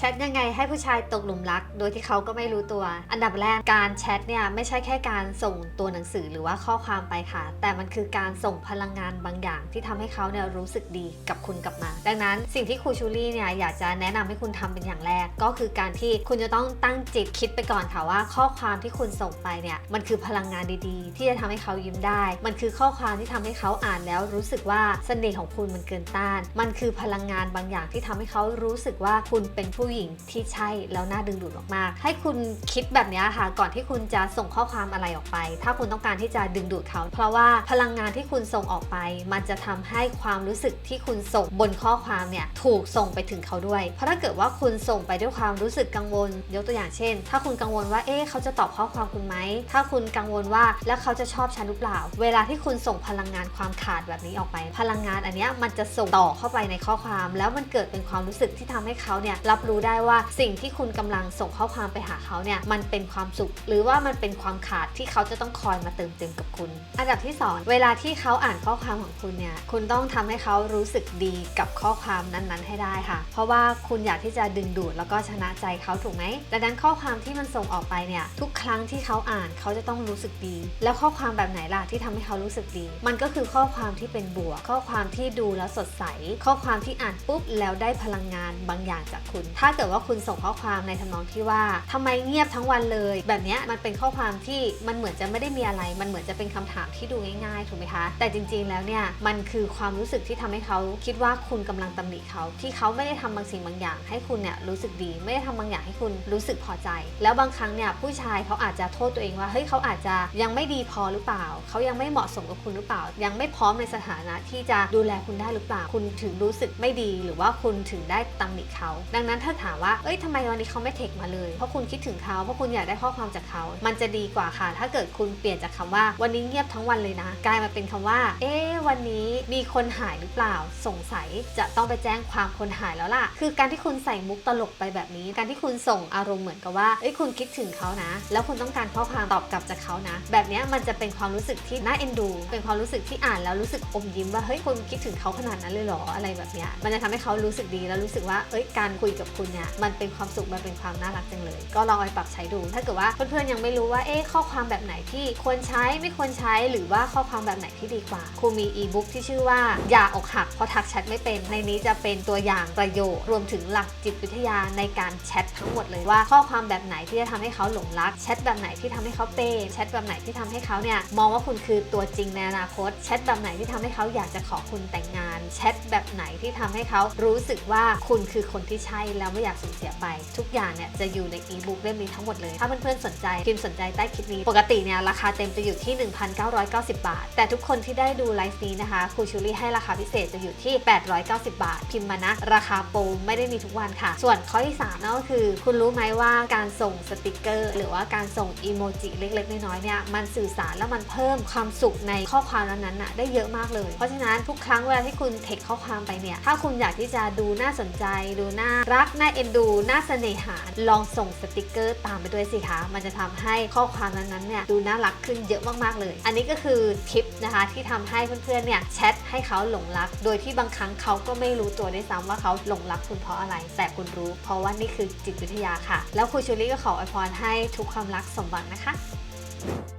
แชทยังไงให้ผู้ชายตกหลุมรัก โดยที่เขาก็ไม่รู้ตัว อันดับแรกการแชทเนี่ยไม่ใช่แค่การส่งตัวหนังสือหรือว่าข้อความไปค่ะ แต่มันคือการส่งพลังงานบางอย่างที่ทำให้เขาเนี่ยรู้สึกดีกับคุณกลับมา ดังนั้นสิ่งที่ครูชูลี่เนี่ยอยากจะแนะนำให้คุณทำเป็นอย่างแรก ก็คือการที่คุณจะต้องตั้งจิตคิดไปก่อนค่ะว่า ข้อความที่คุณส่งไปเนี่ยมันคือพลังงานดี ๆ ที่จะทำให้เขายิ้มได้ มันคือข้อความที่ทำให้เขาอ่านแล้วรู้สึกว่าเสน่ห์ของคุณมันเกินต้าน มันคือพลังงานบางอย่างที่ทำให้เขารู้สึกว่าคุณเป็นผูู้้หญิงที่ใช่แล้วน่าดึงดูดมากๆ ให้คุณคิดแบบนี้ค่ะ ก่อนที่คุณจะส่งข้อความอะไรออกไป ถ้าคุณต้องการที่จะดึงดูดเขา เพราะว่าพลังงานที่คุณส่งออกไป มันจะทำให้ความรู้สึกที่คุณส่งบนข้อความเนี่ยถูกส่งไปถึงเขาด้วย เพราะถ้าเกิดว่าคุณส่งไปด้วยความรู้สึกกังวล ยกตัวอย่างเช่น ถ้าคุณกังวลว่า เอ๊ะเขาจะตอบข้อความคุณไหม ถ้าคุณกังวลว่าแล้วเขาจะชอบฉันหรือเปล่า เวลาที่คุณส่งพลังงานความขาดแบบนี้ออกไป พลังงานอันนี้มันจะส่งต่อเข้าไปในข้อความ แล้วมันเกิดเป็นความรู้สึกที่ทำให้เขาเนี่ยรับรู้ได้ว่าสิ่งที่คุณกำลังส่งข้อความไปหาเขาเนี่ยมันเป็นความสุข หรือว่ามันเป็นความขาดที่เขาจะต้องคอยมาเติมเต็มกับคุณ อันดับที่สองเวลาที่เขาอ่านข้อความของคุณเนี่ยคุณต้องทำให้เขารู้สึกดีกับข้อความนั้นๆ ให้ได้ค่ะ เพราะว่าคุณอยากที่จะดึงดูดแล้วก็ชนะใจเขาถูกไหมดังนั้นข้อความที่มันส่งออกไปเนี่ยทุกครั้งที่เขาอ่านเขาจะต้องรู้สึกดี แล้วข้อความแบบไหนล่ะที่ทำให้เขารู้สึกดี มันก็คือข้อความที่เป็นบวก ข้อความที่ดูแล้วสดใส ข้อความที่อ่านปุ๊บแล้วได้พลังงานบางอย่างจากคุณ ถ้าาเกิดว่าคุณส่งข้อความในทำนองที่ว่าทำไมเงียบทั้งวันเลย แบบนี้มันเป็นข้อความที่มันเหมือนจะไม่ได้มีอะไร มันเหมือนจะเป็นคำถามที่ดูง่ายๆถูกไหมคะ แต่จริงๆแล้วเนี่ยมันคือความรู้สึกที่ทำให้เขาคิดว่าคุณกำลังตำหนิเขา ที่เขาไม่ได้ทำบางสิ่งบางอย่าง ให้คุณเนี่ยรู้สึกดีไม่ได้ทำบางอย่างให้คุณรู้สึกพอใจ แล้วบางครั้งเนี่ยผู้ชายเขาอาจจะโทษตัวเองว่าเฮ้ยเขาอาจจะยังไม่ดีพอหรือเปล่า เขายังไม่เหมาะสมกับคุณหรือเปล่า ยังไม่พร้อมในสถานะที่จะดูแลคุณได้หรือเปล่า คุณถึงรู้สึกไม่ดีหรือว่าคุณถึงได้ตำหนิเขา ดังนั้นถ้าถามว่า เอ้ยทำไมวันนี้เขาไม่เทคมาเลย เพราะคุณคิดถึงเขา เพราะคุณอยากได้ข้อความจากเขา มันจะดีกว่าค่ะ ถ้าเกิดคุณเปลี่ยนจากคำว่า วันนี้เงียบทั้งวันเลยนะ กลายมาเป็นคำว่า เอ๊วันนี้มีคนหายหรือเปล่า สงสัยจะต้องไปแจ้งความคนหายแล้วล่ะ คือการที่คุณใส่มุกตลกไปแบบนี้ การที่คุณส่งอารมณ์เหมือนกับว่า เอ้ยคุณคิดถึงเขานะ แล้วคุณต้องการข้อความตอบกลับจากเขานะ แบบนี้มันจะเป็นความรู้สึกที่น่าเอ็นดู เป็นความรู้สึกที่อ่านแล้วรู้สึกอมยิ้มว่า เฮ้ยคุณคิดถึงเขาขนาดนั้นเลยหรอ อะไรแบบนี้มันจะทำให้เขารู้สึกดีแล้วรู้สึกว่า เอ้ยการคุยกับคุณเนี่ยมันเป็นความสุขมันเป็นความน่ารักจังเลย ก็ลองไปปรับใช้ดู ถ้าเกิดว่าเพื่อนๆยังไม่รู้ว่าเอ๊ะข้อความแบบไหนที่ควรใช้ไม่ควรใช้หรือว่าข้อความแบบไหนที่ดีกว่าครูมีอีบุ๊กที่ชื่อว่าอย่าอกหักเพราะทักแชทไม่เป็น ในนี้จะเป็นตัวอย่างประโยครวมถึงหลักจิตวิทยาในการแชททั้งหมดเลยว่าข้อความแบบไหนที่จะทำให้เขาหลงรักแชทแบบไหนที่ทำให้เขาเปย์แชทแบบไหนที่ทำให้เขาเนี่ยมองว่าคุณคือตัวจริงในอนาคตแชทแบบไหนที่ทำให้เขาอยากจะขอคุณแต่งงานแชทแบบไหนที่ทำให้เขารู้สึกว่าคุณคือคนที่ใช่แล้วไม่อยากสูญเสียไป ทุกอย่างเนี่ยจะอยู่ในอีบุ๊กเล่มนี้ทั้งหมดเลย ถ้าเพื่อนๆสนใจพิมพ์สนใจใต้คลิปนี้ ปกติเนี่ยราคาเต็มจะอยู่ที่ 1,990 บาท แต่ทุกคนที่ได้ดูไลฟ์นี้นะคะครูชูรี่ให้ราคาพิเศษจะอยู่ที่ 890 บาท พิมพ์มานะ ราคาโปรไม่ได้มีทุกวันค่ะ ส่วนข้อที่3นั่นก็คือ คุณรู้ไหมว่าการส่งสติกเกอร์ หรือว่าการส่งอีโมจิเล็ก ๆ น้อยๆเนี่ยมันสื่อสารแล้วมันเพิ่มความสุขในข้อความนั้นๆน่ะได้เยอะมากเลย เพราะฉะนั้นทุกครั้งเวลาที่คุณเทคข้อความไปเนี่ยถ้าคุณอยากที่จะดูน่าสนใจ ดูน่ารักน่าเอ็นดู น่าเสน่หา ลองส่งสติกเกอร์ตามไปด้วยสิคะ มันจะทำให้ข้อความนั้นๆเนี่ยดูน่ารักขึ้นเยอะมากๆเลย อันนี้ก็คือทิปนะคะที่ทำให้เพื่อนๆเนี่ยแชทให้เขาหลงรัก โดยที่บางครั้งเขาก็ไม่รู้ตัวด้วยซ้ำว่าเขาหลงรักคุณเพราะอะไร แต่คุณรู้เพราะว่านี่คือจิตวิทยาค่ะ แล้วครูชูลี่ก็ขออวยพรให้ทุกความรักสมหวังนะคะ